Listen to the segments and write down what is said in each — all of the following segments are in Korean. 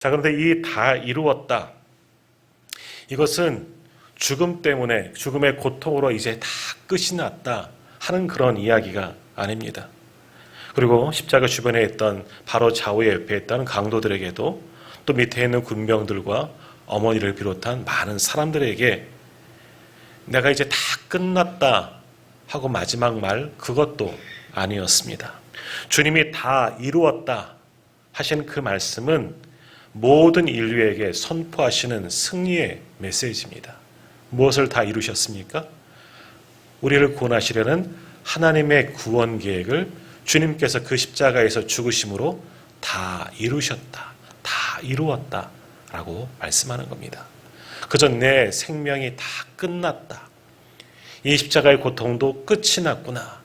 자, 그런데 이 다 이루었다. 이것은 죽음 때문에 죽음의 고통으로 이제 다 끝이 났다 하는 그런 이야기가 아닙니다. 그리고 십자가 주변에 있던 바로 좌우에 옆에 있던 강도들에게도 또 밑에 있는 군병들과 어머니를 비롯한 많은 사람들에게 내가 이제 다 끝났다 하고 마지막 말 그것도 아니었습니다. 주님이 다 이루었다 하신 그 말씀은 모든 인류에게 선포하시는 승리의 메시지입니다. 무엇을 다 이루셨습니까? 우리를 구원하시려는 하나님의 구원 계획을 주님께서 그 십자가에서 죽으심으로 다 이루셨다. 다 이루었다. 라고 말씀하는 겁니다. 그저 내 생명이 다 끝났다. 이 십자가의 고통도 끝이 났구나.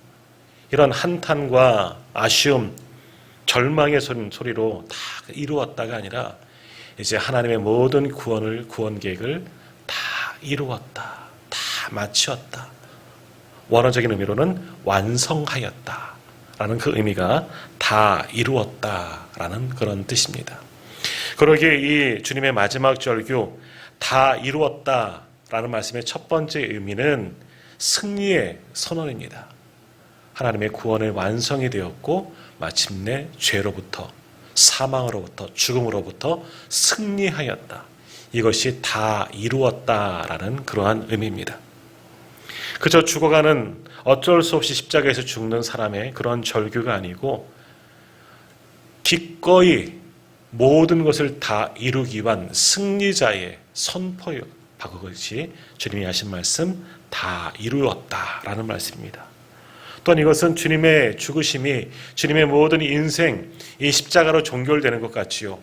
이런 한탄과 아쉬움, 절망의 소리로 다 이루었다가 아니라 이제 하나님의 모든 구원을 구원 계획을 다 이루었다. 다 마치었다. 원어적인 의미로는 완성하였다. 라는 그 의미가 다 이루었다. 라는 그런 뜻입니다. 그러기에 이 주님의 마지막 절규 다 이루었다. 라는 말씀의 첫 번째 의미는 승리의 선언입니다. 하나님의 구원의 완성이 되었고 마침내 죄로부터 사망으로부터 죽음으로부터 승리하였다. 이것이 다 이루었다라는 그러한 의미입니다. 그저 죽어가는 어쩔 수 없이 십자가에서 죽는 사람의 그런 절규가 아니고 기꺼이 모든 것을 다 이루기 위한 승리자의 선포요. 바로 그것이 주님이 하신 말씀 다 이루었다라는 말씀입니다. 또한 이것은 주님의 죽으심이 주님의 모든 인생 이 십자가로 종결되는 것 같지요.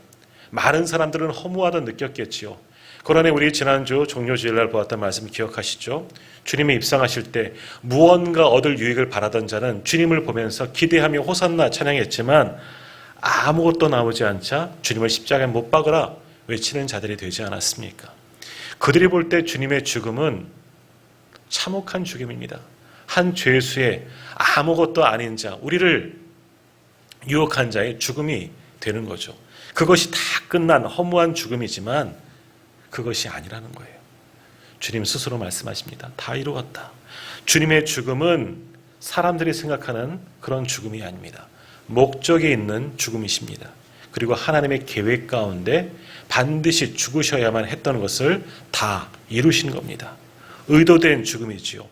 많은 사람들은 허무하다 느꼈겠지요. 그러나 우리 지난주 종료주일날 보았던 말씀 기억하시죠? 주님이 입상하실 때 무언가 얻을 유익을 바라던 자는 주님을 보면서 기대하며 호산나 찬양했지만 아무것도 나오지 않자 주님을 십자가에 못 박으라 외치는 자들이 되지 않았습니까? 그들이 볼 때 주님의 죽음은 참혹한 죽음입니다. 한 죄수의 아무것도 아닌 자, 우리를 유혹한 자의 죽음이 되는 거죠. 그것이 다 끝난 허무한 죽음이지만 그것이 아니라는 거예요. 주님 스스로 말씀하십니다. 다 이루었다. 주님의 죽음은 사람들이 생각하는 그런 죽음이 아닙니다. 목적이 있는 죽음이십니다. 그리고 하나님의 계획 가운데 반드시 죽으셔야만 했던 것을 다 이루신 겁니다. 의도된 죽음이지요.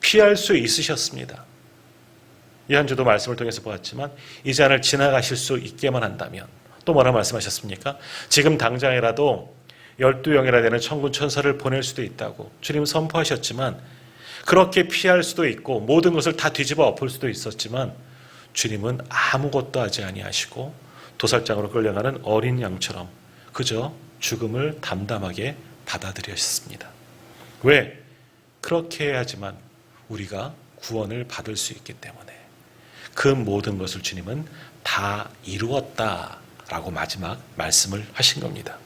피할 수 있으셨습니다. 이한 주도 말씀을 통해서 보았지만 이 잔을 지나가실 수 있게만 한다면 또 뭐라 말씀하셨습니까? 지금 당장이라도 열두 영이라 되는 천군 천사를 보낼 수도 있다고 주님 선포하셨지만 그렇게 피할 수도 있고 모든 것을 다 뒤집어 엎을 수도 있었지만 주님은 아무것도 하지 아니하시고 도살장으로 끌려가는 어린 양처럼 그저 죽음을 담담하게 받아들이셨습니다. 왜? 그렇게 해야지만 우리가 구원을 받을 수 있기 때문에 그 모든 것을 주님은 다 이루었다라고 마지막 말씀을 하신 겁니다.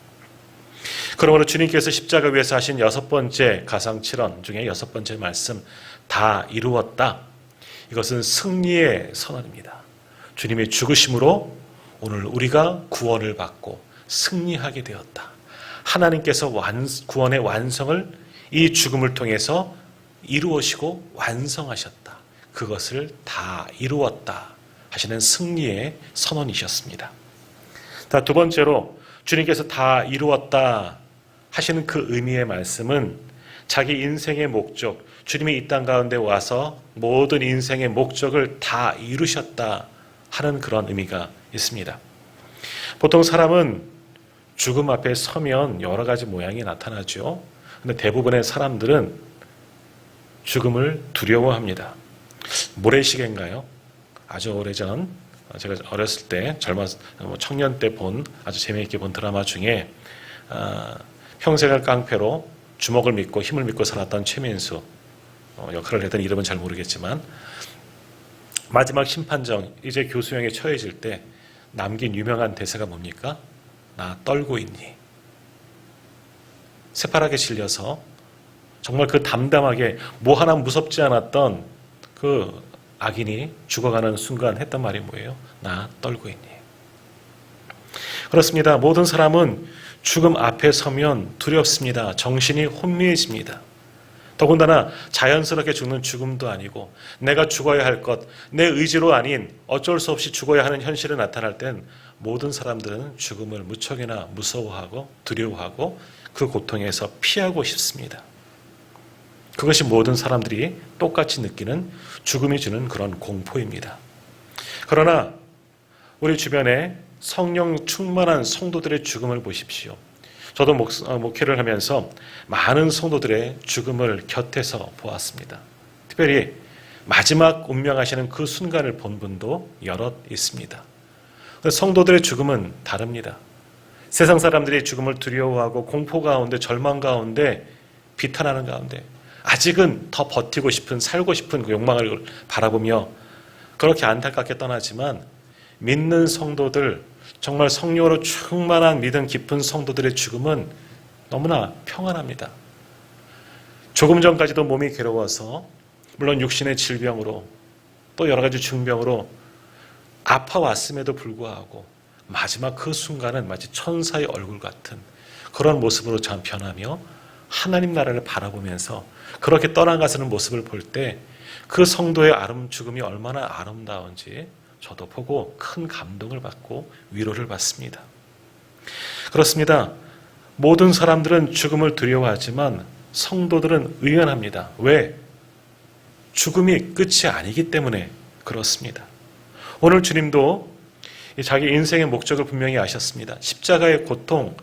그러므로 주님께서 십자가 위에서 하신 여섯 번째 가상칠언 중에 여섯 번째 말씀 다 이루었다. 이것은 승리의 선언입니다. 주님의 죽으심으로 오늘 우리가 구원을 받고 승리하게 되었다. 하나님께서 완, 구원의 완성을 이 죽음을 통해서 이루어시고 완성하셨다. 그것을 다 이루었다. 하시는 승리의 선언이셨습니다. 자, 두 번째로 주님께서 다 이루었다 하시는 그 의미의 말씀은 자기 인생의 목적, 주님이 이 땅 가운데 와서 모든 인생의 목적을 다 이루셨다 하는 그런 의미가 있습니다. 보통 사람은 죽음 앞에 서면 여러 가지 모양이 나타나죠. 근데 대부분의 사람들은 죽음을 두려워합니다. 모래시계인가요? 아주 오래전 제가 어렸을 때 젊었 뭐 청년 때 본 아주 재미있게 본 드라마 중에 아, 평생을 깡패로 주먹을 믿고 힘을 믿고 살았던 최민수 어, 역할을 했던 이름은 잘 모르겠지만 마지막 심판정 이제 교수형에 처해질 때 남긴 유명한 대사가 뭡니까? 나 떨고 있니? 새파랗게 실려서 정말 그 담담하게 뭐 하나 무섭지 않았던 그 악인이 죽어가는 순간 했던 말이 뭐예요? 나 떨고 있니? 그렇습니다. 모든 사람은 죽음 앞에 서면 두렵습니다. 정신이 혼미해집니다. 더군다나 자연스럽게 죽는 죽음도 아니고 내가 죽어야 할 것, 내 의지로 아닌 어쩔 수 없이 죽어야 하는 현실이 나타날 땐 모든 사람들은 죽음을 무척이나 무서워하고 두려워하고 그 고통에서 피하고 싶습니다. 그것이 모든 사람들이 똑같이 느끼는 죽음이 주는 그런 공포입니다. 그러나 우리 주변에 성령 충만한 성도들의 죽음을 보십시오. 저도 목, 어, 목회를 하면서 많은 성도들의 죽음을 곁에서 보았습니다. 특별히 마지막 운명하시는 그 순간을 본 분도 여럿 있습니다. 성도들의 죽음은 다릅니다. 세상 사람들이 죽음을 두려워하고 공포 가운데 절망 가운데 비탄하는 가운데 아직은 더 버티고 싶은 살고 싶은 그 욕망을 바라보며 그렇게 안타깝게 떠나지만 믿는 성도들 정말 성령으로 충만한 믿음 깊은 성도들의 죽음은 너무나 평안합니다. 조금 전까지도 몸이 괴로워서 물론 육신의 질병으로 또 여러 가지 중병으로 아파왔음에도 불구하고 마지막 그 순간은 마치 천사의 얼굴 같은 그런 모습으로 전 변하며 하나님 나라를 바라보면서 그렇게 떠나가시는 모습을 볼 때 그 성도의 아름 죽음이 얼마나 아름다운지 저도 보고 큰 감동을 받고 위로를 받습니다. 그렇습니다. 모든 사람들은 죽음을 두려워하지만 성도들은 의연합니다. 왜? 죽음이 끝이 아니기 때문에 그렇습니다. 오늘 주님도 자기 인생의 목적을 분명히 아셨습니다. 십자가의 고통,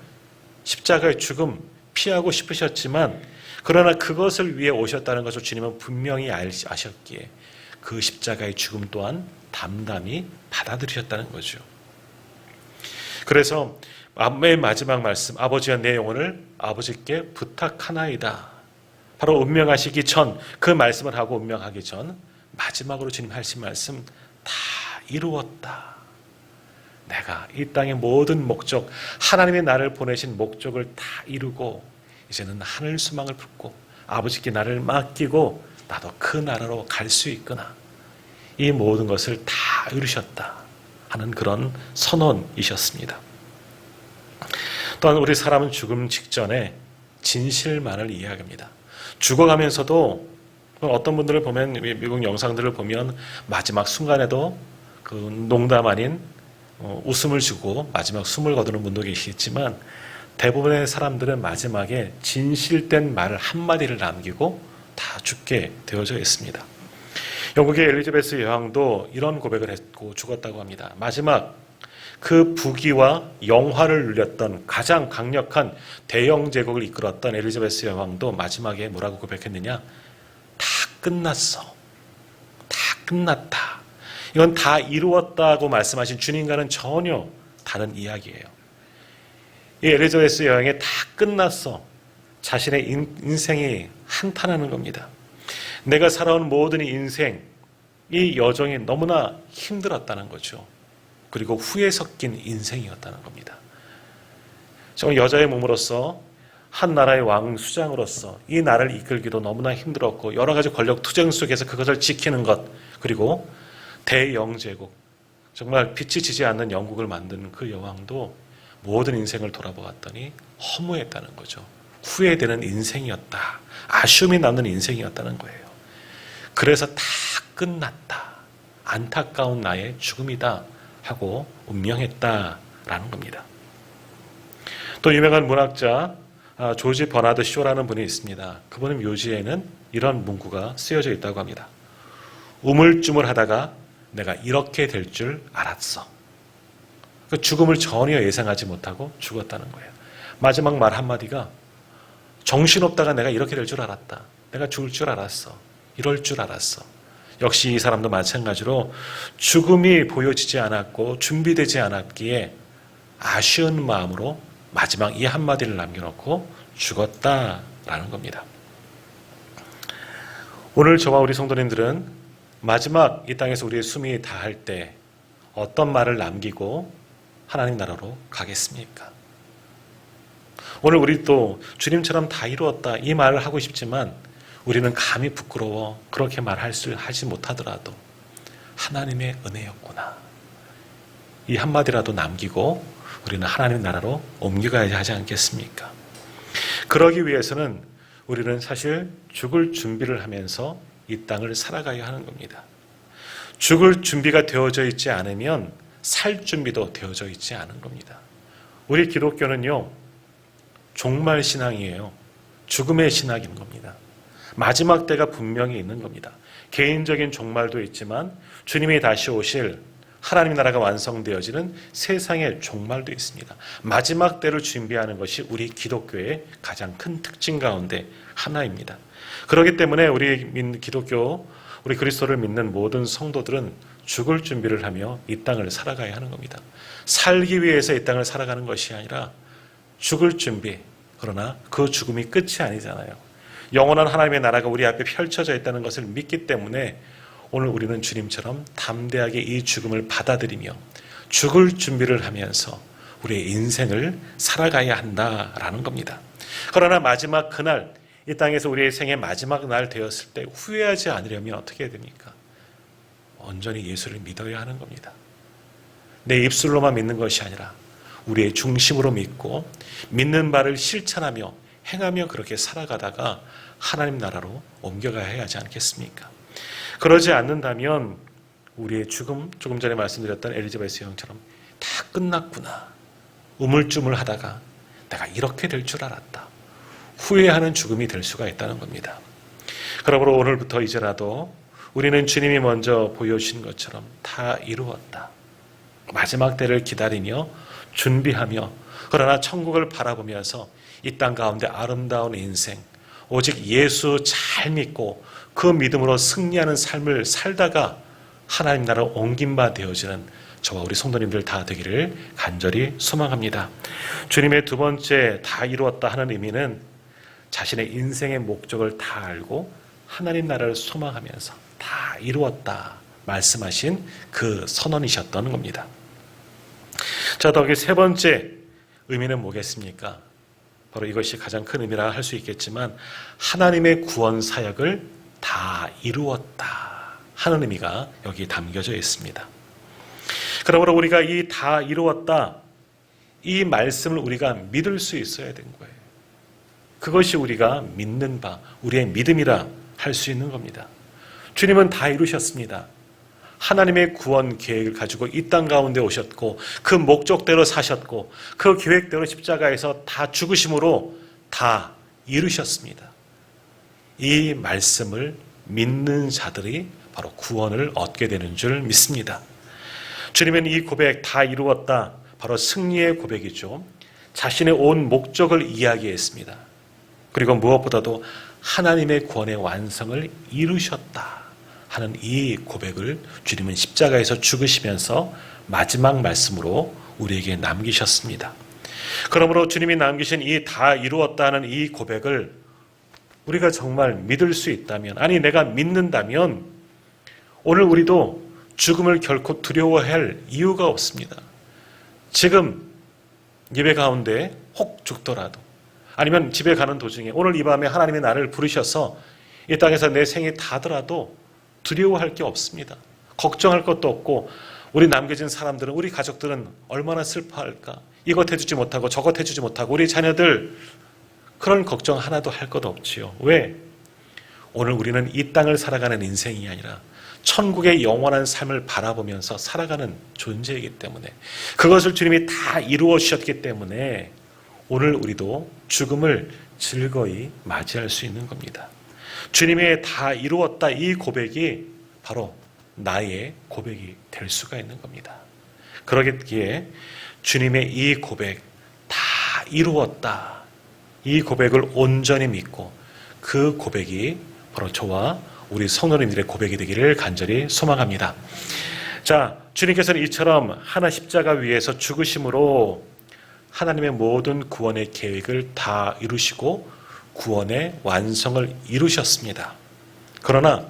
십자가의 죽음 피하고 싶으셨지만 그러나 그것을 위해 오셨다는 것을 주님은 분명히 아셨기에 그 십자가의 죽음 또한 담담히 받아들이셨다는 거죠. 그래서 맨 마지막 말씀 아버지와 내 영혼을 아버지께 부탁하나이다. 바로 운명하시기 전 그 말씀을 하고 운명하기 전 마지막으로 주님 하신 말씀 다 이루었다. 내가 이 땅의 모든 목적 하나님의 나를 보내신 목적을 다 이루고 이제는 하늘 수망을 품고 아버지께 나를 맡기고 나도 그 나라로 갈 수 있구나. 이 모든 것을 다 이루셨다 하는 그런 선언이셨습니다. 또한 우리 사람은 죽음 직전에 진실만을 이야기합니다. 죽어가면서도 어떤 분들을 보면 미국 영상들을 보면 마지막 순간에도 그 농담 아닌 어, 웃음을 주고 마지막 숨을 거두는 분도 계시겠지만 대부분의 사람들은 마지막에 진실된 말 한마디를 남기고 다 죽게 되어져 있습니다. 영국의 엘리자베스 여왕도 이런 고백을 했고 죽었다고 합니다. 마지막 그 부귀와 영화를 누렸던 가장 강력한 대영 제국을 이끌었던 엘리자베스 여왕도 마지막에 뭐라고 고백했느냐? 다 끝났어. 다 끝났다. 이건 다 이루었다고 말씀하신 주님과는 전혀 다른 이야기예요. 이 엘리자베스 여왕이 다 끝났어. 자신의 인생이 한탄하는 겁니다. 내가 살아온 모든 인생, 이 여정이 너무나 힘들었다는 거죠. 그리고 후에 섞인 인생이었다는 겁니다. 정말 여자의 몸으로서 한 나라의 왕 수장으로서 이 나라를 이끌기도 너무나 힘들었고 여러 가지 권력 투쟁 속에서 그것을 지키는 것 그리고 대영제국 정말 빛이 지지 않는 영국을 만든 그 여왕도 모든 인생을 돌아보았더니 허무했다는 거죠. 후회되는 인생이었다. 아쉬움이 남는 인생이었다는 거예요. 그래서 다 끝났다. 안타까운 나의 죽음이다. 하고 운명했다라는 겁니다. 또 유명한 문학자 아, 조지 버나드 쇼라는 분이 있습니다. 그분의 묘지에는 이런 문구가 쓰여져 있다고 합니다. 우물쭈물하다가 내가 이렇게 될 줄 알았어. 그 죽음을 전혀 예상하지 못하고 죽었다는 거예요. 마지막 말 한마디가 정신없다가 내가 이렇게 될 줄 알았다. 내가 죽을 줄 알았어. 이럴 줄 알았어. 역시 이 사람도 마찬가지로 죽음이 보여지지 않았고 준비되지 않았기에 아쉬운 마음으로 마지막 이 한마디를 남겨놓고 죽었다라는 겁니다. 오늘 저와 우리 성도님들은 마지막 이 땅에서 우리의 숨이 다할 때 어떤 말을 남기고 하나님 나라로 가겠습니까? 오늘 우리 또 주님처럼 다 이루었다 이 말을 하고 싶지만 우리는 감히 부끄러워 그렇게 말할 수 하지 못하더라도 하나님의 은혜였구나. 이 한마디라도 남기고 우리는 하나님 나라로 옮겨가야 하지 않겠습니까? 그러기 위해서는 우리는 사실 죽을 준비를 하면서 이 땅을 살아가야 하는 겁니다. 죽을 준비가 되어져 있지 않으면 살 준비도 되어져 있지 않은 겁니다. 우리 기독교는요, 종말 신앙이에요. 죽음의 신학인 겁니다. 마지막 때가 분명히 있는 겁니다. 개인적인 종말도 있지만 주님이 다시 오실 하나님 나라가 완성되어지는 세상의 종말도 있습니다. 마지막 때를 준비하는 것이 우리 기독교의 가장 큰 특징 가운데 하나입니다. 그렇기 때문에 우리 기독교, 우리 그리스도를 믿는 모든 성도들은 죽을 준비를 하며 이 땅을 살아가야 하는 겁니다. 살기 위해서 이 땅을 살아가는 것이 아니라 죽을 준비, 그러나 그 죽음이 끝이 아니잖아요. 영원한 하나님의 나라가 우리 앞에 펼쳐져 있다는 것을 믿기 때문에 오늘 우리는 주님처럼 담대하게 이 죽음을 받아들이며 죽을 준비를 하면서 우리의 인생을 살아가야 한다라는 겁니다. 그러나 마지막 그날 이 땅에서 우리의 생의 마지막 날 되었을 때 후회하지 않으려면 어떻게 해야 됩니까? 온전히 예수를 믿어야 하는 겁니다. 내 입술로만 믿는 것이 아니라 우리의 중심으로 믿고 믿는 바를 실천하며 행하며 그렇게 살아가다가 하나님 나라로 옮겨가야 하지 않겠습니까? 그러지 않는다면 우리의 죽음, 조금 전에 말씀드렸던 엘리자베스 형처럼 다 끝났구나. 우물쭈물 하다가 내가 이렇게 될 줄 알았다. 후회하는 죽음이 될 수가 있다는 겁니다. 그러므로 오늘부터 이제라도 우리는 주님이 먼저 보여주신 것처럼 다 이루었다. 마지막 때를 기다리며 준비하며 그러나 천국을 바라보면서 이 땅 가운데 아름다운 인생, 오직 예수 잘 믿고 그 믿음으로 승리하는 삶을 살다가 하나님 나라 옮긴 바 되어지는 저와 우리 성도님들 다 되기를 간절히 소망합니다. 주님의 두 번째 다 이루었다 하는 의미는 자신의 인생의 목적을 다 알고 하나님 나라를 소망하면서 다 이루었다 말씀하신 그 선언이셨던 겁니다. 자, 더기 세 번째 의미는 뭐겠습니까? 바로 이것이 가장 큰 의미라 할 수 있겠지만 하나님의 구원 사역을 다 이루었다 하는 의미가 여기 담겨져 있습니다. 그러므로 우리가 이 다 이루었다 이 말씀을 우리가 믿을 수 있어야 된 거예요. 그것이 우리가 믿는 바, 우리의 믿음이라 할 수 있는 겁니다. 주님은 다 이루셨습니다. 하나님의 구원 계획을 가지고 이 땅 가운데 오셨고 그 목적대로 사셨고 그 계획대로 십자가에서 다 죽으심으로 다 이루셨습니다. 이 말씀을 믿는 자들이 바로 구원을 얻게 되는 줄 믿습니다. 주님은 이 고백 다 이루었다. 바로 승리의 고백이죠. 자신의 온 목적을 이야기했습니다. 그리고 무엇보다도 하나님의 구원의 완성을 이루셨다. 하는 이 고백을 주님은 십자가에서 죽으시면서 마지막 말씀으로 우리에게 남기셨습니다. 그러므로 주님이 남기신 이 다 이루었다는 이 고백을 우리가 정말 믿을 수 있다면, 아니, 내가 믿는다면, 오늘 우리도 죽음을 결코 두려워할 이유가 없습니다. 지금 예배 가운데 혹 죽더라도, 아니면 집에 가는 도중에 오늘 이 밤에 하나님의 나를 부르셔서 이 땅에서 내 생이 다더라도 두려워할 게 없습니다. 걱정할 것도 없고 우리 남겨진 사람들은 우리 가족들은 얼마나 슬퍼할까? 이것 해주지 못하고 저것 해주지 못하고 우리 자녀들 그런 걱정 하나도 할 것 없지요. 왜? 오늘 우리는 이 땅을 살아가는 인생이 아니라 천국의 영원한 삶을 바라보면서 살아가는 존재이기 때문에 그것을 주님이 다 이루어 주셨기 때문에 오늘 우리도 죽음을 즐거이 맞이할 수 있는 겁니다. 주님의 다 이루었다 이 고백이 바로 나의 고백이 될 수가 있는 겁니다. 그러기에 주님의 이 고백 다 이루었다. 이 고백을 온전히 믿고 그 고백이 바로 저와 우리 성도님들의 고백이 되기를 간절히 소망합니다. 자, 주님께서는 이처럼 하나 십자가 위에서 죽으심으로 하나님의 모든 구원의 계획을 다 이루시고 구원의 완성을 이루셨습니다. 그러나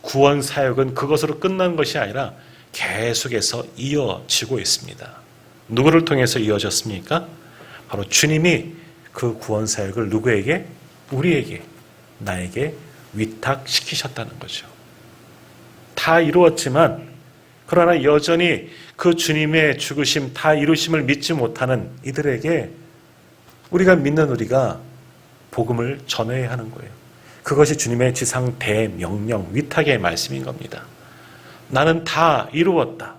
구원 사역은 그것으로 끝난 것이 아니라 계속해서 이어지고 있습니다. 누구를 통해서 이어졌습니까? 바로 주님이 그 구원 사역을 누구에게? 우리에게, 나에게 위탁시키셨다는 거죠. 다 이루었지만 그러나 여전히 그 주님의 죽으심 다 이루심을 믿지 못하는 이들에게 우리가 믿는 우리가 복음을 전해야 하는 거예요. 그것이 주님의 지상 대명령 위탁의 말씀인 겁니다. 나는 다 이루었다.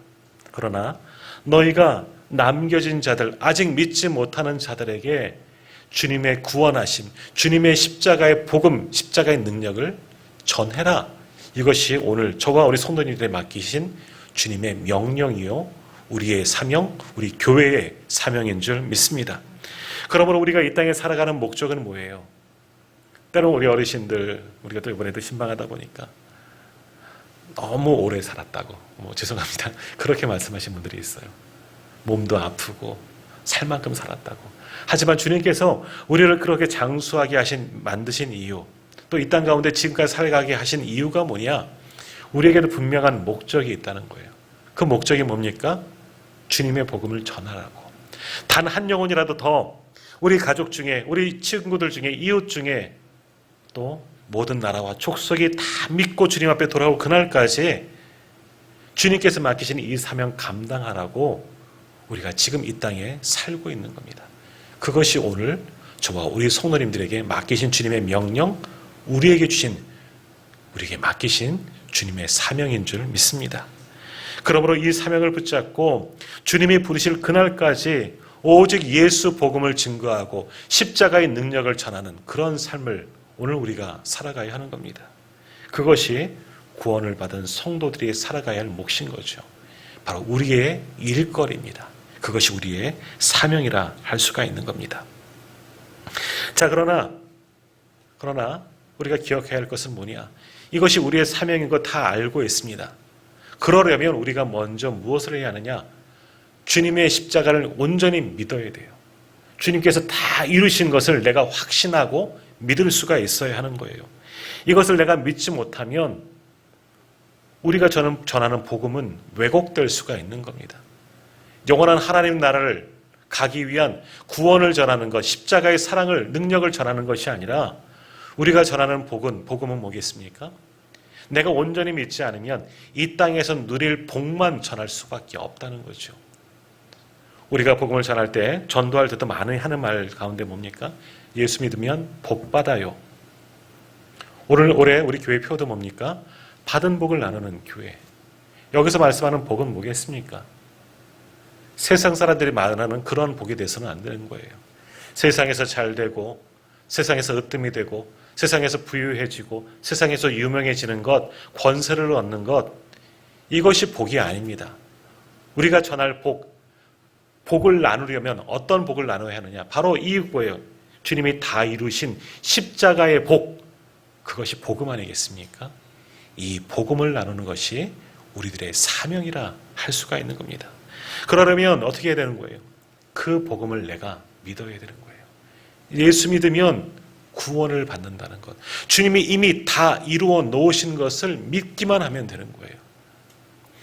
그러나 너희가 남겨진 자들, 아직 믿지 못하는 자들에게 주님의 구원하심, 주님의 십자가의 복음, 십자가의 능력을 전해라. 이것이 오늘 저와 우리 성도님들에 맡기신 주님의 명령이요. 우리의 사명, 우리 교회의 사명인 줄 믿습니다. 그러므로 우리가 이 땅에 살아가는 목적은 뭐예요? 때로 우리 어르신들, 우리가 또 이번에도 신방하다 보니까 너무 오래 살았다고, 뭐 죄송합니다. 그렇게 말씀하신 분들이 있어요. 몸도 아프고, 살 만큼 살았다고. 하지만 주님께서 우리를 그렇게 장수하게 하신, 만드신 이유, 또 이 땅 가운데 지금까지 살아가게 하신 이유가 뭐냐? 우리에게도 분명한 목적이 있다는 거예요. 그 목적이 뭡니까? 주님의 복음을 전하라고. 단 한 영혼이라도 더 우리 가족 중에, 우리 친구들 중에, 이웃 중에 또 모든 나라와 족속이 다 믿고 주님 앞에 돌아올 그날까지 주님께서 맡기신 이 사명 감당하라고 우리가 지금 이 땅에 살고 있는 겁니다. 그것이 오늘 저와 우리 성도님들에게 맡기신 주님의 명령, 우리에게 주신, 우리에게 맡기신 주님의 사명인 줄 믿습니다. 그러므로 이 사명을 붙잡고 주님이 부르실 그날까지 오직 예수 복음을 증거하고 십자가의 능력을 전하는 그런 삶을 오늘 우리가 살아가야 하는 겁니다. 그것이 구원을 받은 성도들이 살아가야 할 몫인 거죠. 바로 우리의 일거리입니다. 그것이 우리의 사명이라 할 수가 있는 겁니다. 자, 그러나, 그러나 우리가 기억해야 할 것은 뭐냐? 이것이 우리의 사명인 거 다 알고 있습니다. 그러려면 우리가 먼저 무엇을 해야 하느냐? 주님의 십자가를 온전히 믿어야 돼요. 주님께서 다 이루신 것을 내가 확신하고 믿을 수가 있어야 하는 거예요. 이것을 내가 믿지 못하면 우리가 전하는 복음은 왜곡될 수가 있는 겁니다. 영원한 하나님 나라를 가기 위한 구원을 전하는 것, 십자가의 사랑을, 능력을 전하는 것이 아니라 우리가 전하는 복은, 복음은 뭐겠습니까? 내가 온전히 믿지 않으면 이 땅에서 누릴 복만 전할 수밖에 없다는 거죠. 우리가 복음을 전할 때, 전도할 때도 많이 하는 말 가운데 뭡니까? 예수 믿으면 복 받아요. 오늘 올해 우리 교회 표도 뭡니까? 받은 복을 나누는 교회. 여기서 말씀하는 복은 뭐겠습니까? 세상 사람들이 말하는 그런 복이 돼서는 안 되는 거예요. 세상에서 잘 되고, 세상에서 으뜸이 되고, 세상에서 부유해지고, 세상에서 유명해지는 것, 권세를 얻는 것, 이것이 복이 아닙니다. 우리가 전할 복, 복을 나누려면 어떤 복을 나눠야 하느냐? 바로 이거예요. 주님이 다 이루신 십자가의 복, 그것이 복음 아니겠습니까? 이 복음을 나누는 것이 우리들의 사명이라 할 수가 있는 겁니다. 그러려면 어떻게 해야 되는 거예요? 그 복음을 내가 믿어야 되는 거예요. 예수 믿으면 구원을 받는다는 것. 주님이 이미 다 이루어 놓으신 것을 믿기만 하면 되는 거예요.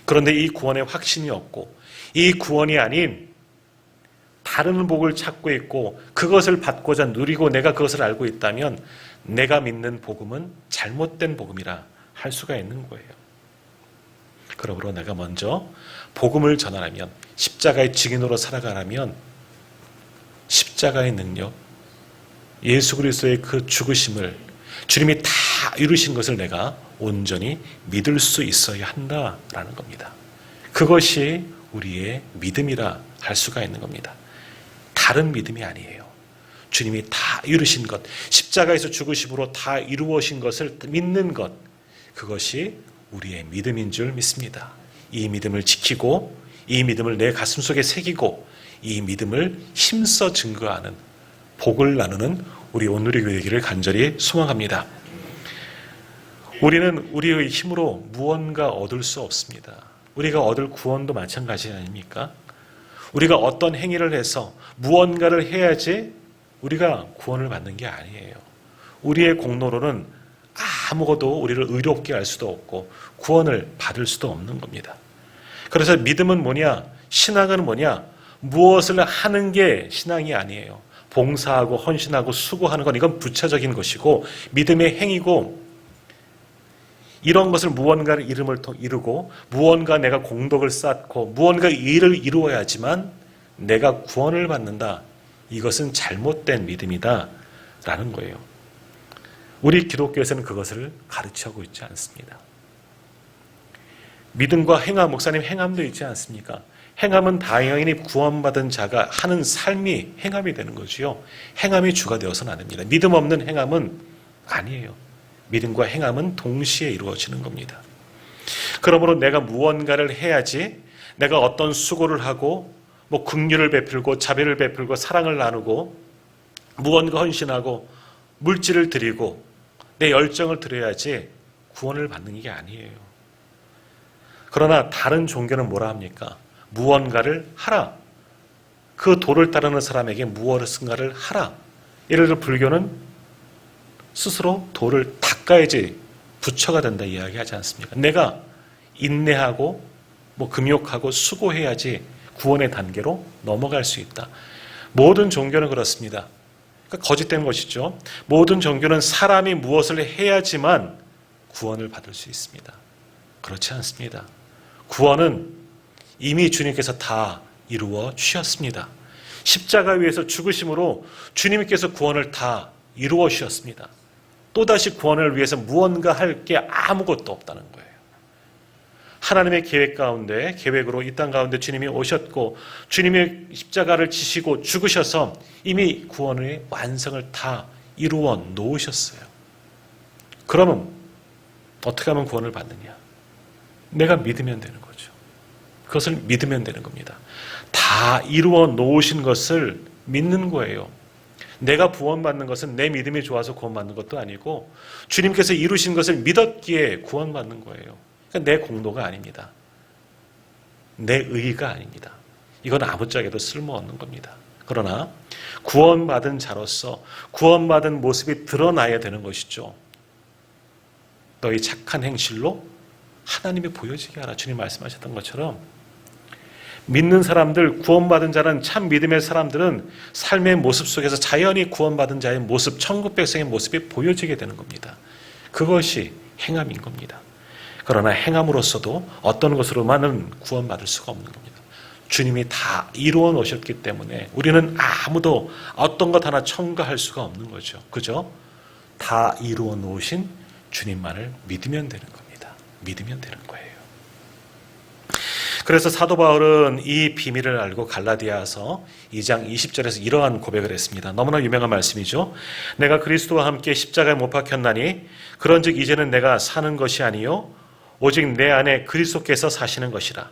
그런데 이 구원에 확신이 없고 이 구원이 아닌 다른 복을 찾고 있고 그것을 받고자 누리고 내가 그것을 알고 있다면 내가 믿는 복음은 잘못된 복음이라 할 수가 있는 거예요. 그러므로 내가 먼저 복음을 전하려면 십자가의 증인으로 살아가라면 십자가의 능력, 예수 그리스도의 그 죽으심을 주님이 다 이루신 것을 내가 온전히 믿을 수 있어야 한다라는 겁니다. 그것이 우리의 믿음이라 할 수가 있는 겁니다. 다른 믿음이 아니에요. 주님이 다 이루신 것, 십자가에서 죽으심으로 다 이루어진 것을 믿는 것, 그것이 우리의 믿음인 줄 믿습니다. 이 믿음을 지키고, 이 믿음을 내 가슴 속에 새기고, 이 믿음을 힘써 증거하는 복을 나누는 우리 오늘의 교회기를 간절히 소망합니다. 우리는 우리의 힘으로 무언가 얻을 수 없습니다. 우리가 얻을 구원도 마찬가지 아닙니까? 우리가 어떤 행위를 해서 무언가를 해야지 우리가 구원을 받는 게 아니에요. 우리의 공로로는 아무것도 우리를 의롭게 할 수도 없고 구원을 받을 수도 없는 겁니다. 그래서 믿음은 뭐냐? 신앙은 뭐냐? 무엇을 하는 게 신앙이 아니에요. 봉사하고 헌신하고 수고하는 건 이건 부차적인 것이고 믿음의 행위고 이런 것을 무언가를 이름을 통 이루고 무언가 내가 공덕을 쌓고 무언가 일을 이루어야지만 내가 구원을 받는다. 이것은 잘못된 믿음이다. 라는 거예요. 우리 기독교에서는 그것을 가르치고 있지 않습니다. 믿음과 행함, 목사님 행함도 있지 않습니까? 행함은 당연히 구원받은 자가 하는 삶이 행함이 되는 거지요. 행함이 주가 되어서는 안 됩니다. 믿음 없는 행함은 아니에요. 믿음과 행함은 동시에 이루어지는 겁니다. 그러므로 내가 무언가를 해야지 내가 어떤 수고를 하고 뭐 긍휼을 베풀고 자비를 베풀고 사랑을 나누고 무언가 헌신하고 물질을 드리고 내 열정을 드려야지 구원을 받는 게 아니에요. 그러나 다른 종교는 뭐라 합니까? 무언가를 하라. 그 도를 따르는 사람에게 무엇인가를 하라. 예를 들어 불교는 스스로 도를 닦아야지 부처가 된다 이야기하지 않습니까? 내가 인내하고 뭐 금욕하고 수고해야지 구원의 단계로 넘어갈 수 있다. 모든 종교는 그렇습니다. 그러니까 거짓된 것이죠. 모든 종교는 사람이 무엇을 해야지만 구원을 받을 수 있습니다. 그렇지 않습니다. 구원은 이미 주님께서 다 이루어 주셨습니다. 십자가 위에서 죽으심으로 주님께서 구원을 다 이루어 주셨습니다. 또다시 구원을 위해서 무언가 할 게 아무것도 없다는 거예요. 하나님의 계획 가운데 계획으로 이 땅 가운데 주님이 오셨고 주님의 십자가를 지시고 죽으셔서 이미 구원의 완성을 다 이루어 놓으셨어요. 그러면 어떻게 하면 구원을 받느냐? 내가 믿으면 되는 거죠. 그것을 믿으면 되는 겁니다. 다 이루어 놓으신 것을 믿는 거예요. 내가 구원받는 것은 내 믿음이 좋아서 구원받는 것도 아니고 주님께서 이루신 것을 믿었기에 구원받는 거예요. 그러니까 내 공로가 아닙니다. 내 의의가 아닙니다. 이건 아무짝에도 쓸모없는 겁니다. 그러나 구원받은 자로서 구원받은 모습이 드러나야 되는 것이죠. 너희 착한 행실로 하나님이 보여지게 하라. 주님 말씀하셨던 것처럼 믿는 사람들, 구원받은 자는 참 믿음의 사람들은 삶의 모습 속에서 자연히 구원받은 자의 모습, 천국 백성의 모습이 보여지게 되는 겁니다. 그것이 행함인 겁니다. 그러나 행함으로서도 어떤 것으로만은 구원받을 수가 없는 겁니다. 주님이 다 이루어 놓으셨기 때문에 우리는 아무도 어떤 것 하나 첨가할 수가 없는 거죠. 그죠? 다 이루어 놓으신 주님만을 믿으면 되는 겁니다. 믿으면 되는 거예요. 그래서 사도 바울은 이 비밀을 알고 갈라디아서 2장 20절에서 이러한 고백을 했습니다. 너무나 유명한 말씀이죠. 내가 그리스도와 함께 십자가에 못 박혔나니 그런즉 이제는 내가 사는 것이 아니요 오직 내 안에 그리스도께서 사시는 것이라.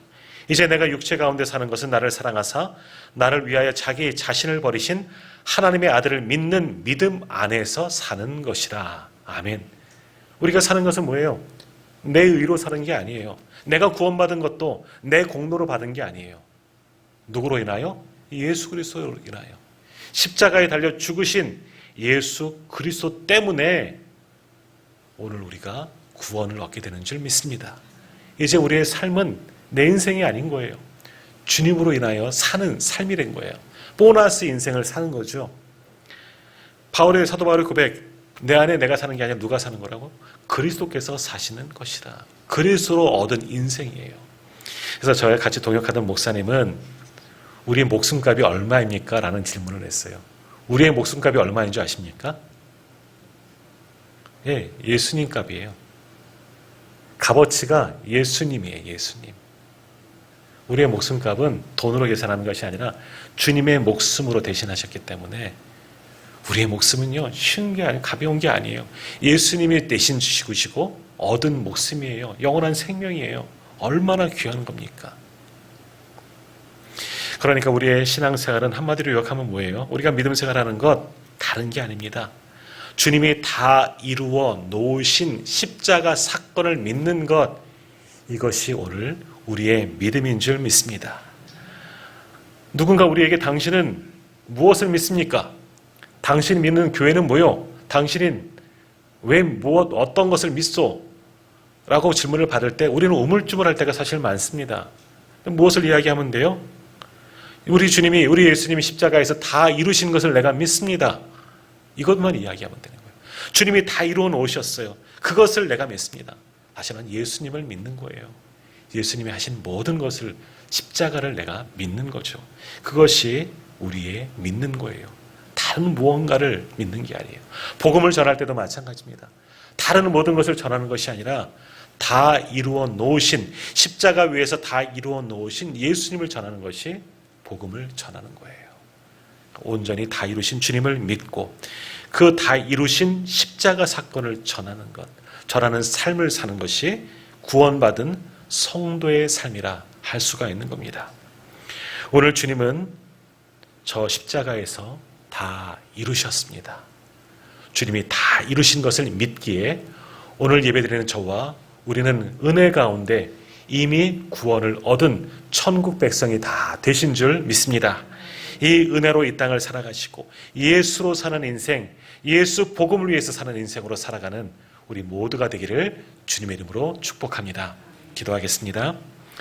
이제 내가 육체 가운데 사는 것은 나를 사랑하사 나를 위하여 자기 자신을 버리신 하나님의 아들을 믿는 믿음 안에서 사는 것이라. 아멘. 우리가 사는 것은 뭐예요? 내 의로 사는 게 아니에요. 내가 구원받은 것도 내 공로로 받은 게 아니에요. 누구로 인하여? 예수 그리스도로 인하여. 십자가에 달려 죽으신 예수 그리스도 때문에 오늘 우리가 구원을 얻게 되는 줄 믿습니다. 이제 우리의 삶은 내 인생이 아닌 거예요. 주님으로 인하여 사는 삶이 된 거예요. 보너스 인생을 사는 거죠. 바울의 사도 바울의 고백, 내 안에 내가 사는 게 아니라 누가 사는 거라고? 그리스도께서 사시는 것이다. 그리스도로 얻은 인생이에요. 그래서 저와 같이 동역하던 목사님은 우리의 목숨값이 얼마입니까? 라는 질문을 했어요. 우리의 목숨값이 얼마인 줄 아십니까? 예, 예수님 값이에요. 값어치가 예수님이에요, 예수님. 우리의 목숨값은 돈으로 계산하는 것이 아니라 주님의 목숨으로 대신하셨기 때문에 우리의 목숨은요, 쉬운 게 아니고 가벼운 게 아니에요. 예수님이 대신 주시고 얻은 목숨이에요. 영원한 생명이에요. 얼마나 귀한 겁니까? 그러니까 우리의 신앙생활은 한마디로 요약하면 뭐예요? 우리가 믿음 생활하는 것 다른 게 아닙니다. 주님이 다 이루어 놓으신 십자가 사건을 믿는 것 이것이 오늘 우리의 믿음인 줄 믿습니다. 누군가 우리에게 당신은 무엇을 믿습니까? 당신 믿는 교회는 뭐요? 당신이 왜 무엇 어떤 것을 믿소? 라고 질문을 받을 때 우리는 우물쭈물할 때가 사실 많습니다. 무엇을 이야기하면 돼요? 우리 주님이 우리 예수님이 십자가에서 다 이루신 것을 내가 믿습니다. 이것만 이야기하면 되는 거예요. 주님이 다 이루어 놓으셨어요. 그것을 내가 믿습니다. 말하면 예수님을 믿는 거예요. 예수님이 하신 모든 것을 십자가를 내가 믿는 거죠. 그것이 우리의 믿는 거예요. 다른 무언가를 믿는 게 아니에요. 복음을 전할 때도 마찬가지입니다. 다른 모든 것을 전하는 것이 아니라 다 이루어 놓으신 십자가 위에서 다 이루어 놓으신 예수님을 전하는 것이 복음을 전하는 거예요. 온전히 다 이루신 주님을 믿고 그 다 이루신 십자가 사건을 전하는 것, 전하는 삶을 사는 것이 구원받은 성도의 삶이라 할 수가 있는 겁니다. 오늘 주님은 저 십자가에서 다 이루셨습니다. 주님이 다 이루신 것을 믿기에 오늘 예배드리는 저와 우리는 은혜 가운데 이미 구원을 얻은 천국 백성이 다 되신 줄 믿습니다. 이 은혜로 이 땅을 살아가시고 예수로 사는 인생, 예수 복음을 위해서 사는 인생으로 살아가는 우리 모두가 되기를 주님의 이름으로 축복합니다. 기도하겠습니다.